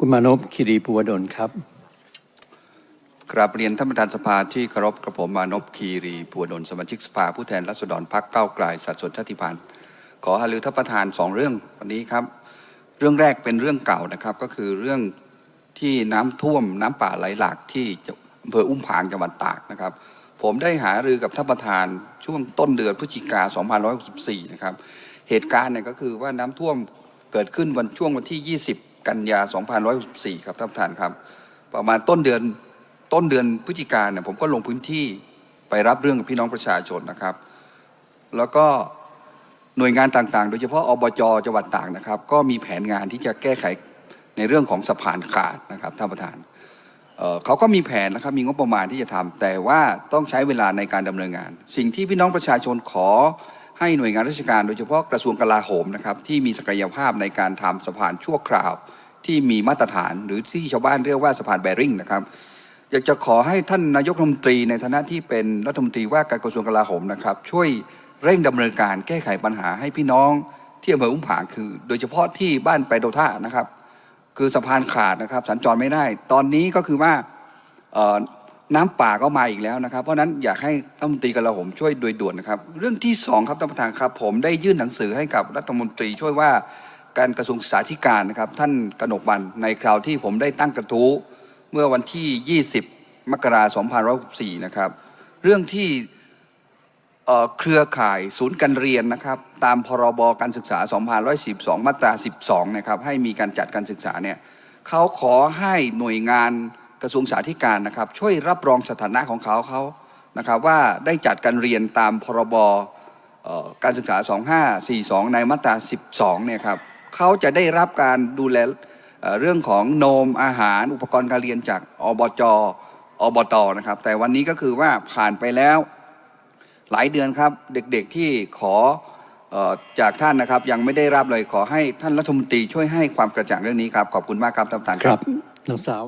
คุณมานพคิรีภูวดลครับกราบเรียนท่านประธานสภาที่เคารพกระผมมานพคีรีพัวดลสมาชิกสภาผู้แทนราษฎรพักเก้าวไกลสัดส่วนชาติพันธ์ขอหารือท่านประธานสองเรื่องวันนี้ครับ เรื่องแรกเป็นเรื่องเก่านะครับ ก็คือเรื่องที่น้ำท่วมน้ำป่าไหลหลากที่อำเภออุ้มผางจังหวัดตากนะครับ ผมได้หารือกับท่านประธานช่วงต้นเดือนพฤศจิกา2564นะครับเหตุการณ์เนี่ยก็คือว่าน้ำท่วมเกิดขึ้นวันช่วงวันที่ 20 กันยา2564 ครับท่านประธานครับ ประมาณต้นเดือนต้นเดือนพฤศจิกาเนี่ยผมก็ลงพื้นที่ไปรับเรื่องกับพี่น้องประชาชนนะครับ แล้วก็หน่วยงานต่างๆ โดยเฉพาะอบจจังหวัดต่ากนะครับ ก็มีแผนงานที่จะแก้ไขในเรื่องของสะพานขาดนะครับท่านประธานเเขาก็มีแผนนะครับมีงบประมาณที่จะทำแต่ว่าต้องใช้เวลาในการดำเนินงาน สิ่งที่พี่น้องประชาชนขอ ให้หน่วยงานราชการโดยเฉพาะกระทรวงกลาโหมนะครับที่มีศักยภาพในการทำสะพานชั่วคราว ที่มีมาตรฐานหรือที่ชาวบ้านเรียกว่าสะพานแบริ่งนะครับอยากจะขอให้ท่านนายกรัฐมนตรีในฐานะที่เป็นรัฐมนตรีว่าการกระทรวงกลาโหมนะครับช่วยเร่งดำเนินการแก้ไขปัญหาให้พี่น้องที่อำเภออุ้มผางคือ โดยเฉพาะที่บ้านไปโดท่านะครับ คือสะพานขาดนะครับสัญจรไม่ได้ ตอนนี้ก็คือว่า น้ำป่าก็มาอีกแล้วนะครับ เพราะฉะนั้นอยากให้รัฐมนตรีกลาโหมช่วยโดยด่วนนะครับ เรื่องที่สองครับท่านประธานครับ ผมได้ยื่นหนังสือให้กับรัฐมนตรีช่วยว่าการกระทรวงศึกษาธิการนะครับ ท่านกนกวันในคราวที่ผมได้ตั้งกระทู้เมื่อวันที่ 20 มกราคม2564นะครับ เรื่องที่เเครือข่ายศูนย์การเรียนนะครับ ตามพรบการศึกษา 2542 มาตรา 12 นะครับ ให้มีการจัดการศึกษาเนี่ยเขาขอให้หน่วยงาน ระทรวงสาธิการนะครับ ช่วยรับรองสถานะของเขาเขานะครับว่าได้จัดการเรียนตามพรบการศึกษา 2542 ในมาตรา 12 เนี่ยครับเขาจะได้รับการดูแลเรื่องของนมอาหารอุปกรณ์การเรียนจากอบจอบตนะครับ แต่วันนี้ก็คือว่าผ่านไปแล้วหลายเดือนครับเด็กๆที่ขอจากท่านนะครับ ยังไม่ได้รับเลยขอให้ท่านรัฐมนตรีช่วยให้ความกระจ่างเรื่องนี้ครับ ขอบคุณมากครับท่านประธานครับนางสาว